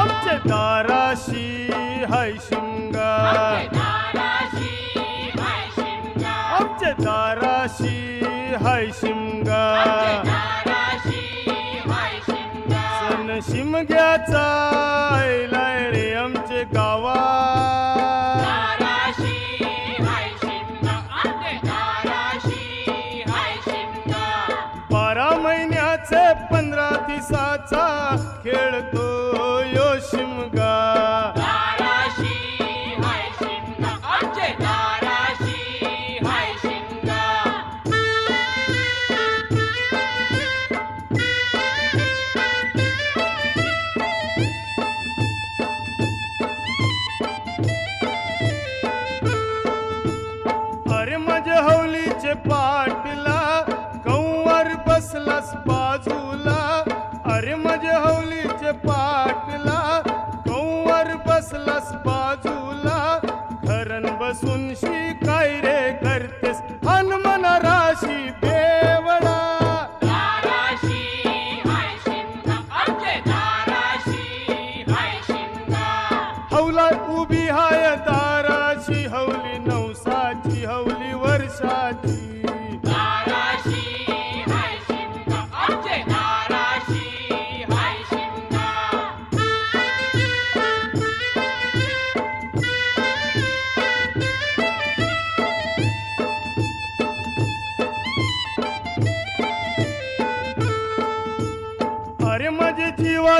आमच्या दाराशी हाय शिमगा दाराशी हाय शिमगा. सण शिमग्याचा आयलाय रे आमचे गावा. बारा महिन्याचे पंधरा दिवसाचा खेळतो पाटला कौवार बसलास बाजूला. अरे माझ्या हवलीचे पाटला कौवार बसलास बाजूला. खरण बसून शी काय रे करतेस? हनुमान राशी बेवडा. हवला उभी हाय दाराची हवली नवसाची हवली वर्षाची.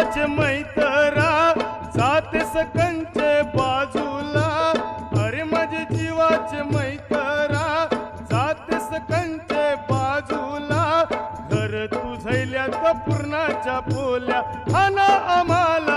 देवाचे मैतरा जाते सकंचे बाजूला. अरे माझे जीवाचे मैतरा जाते सकंचे बाजूला. घर तुझैल्या तर पूर्णाच्या बोल्या. आम्हाला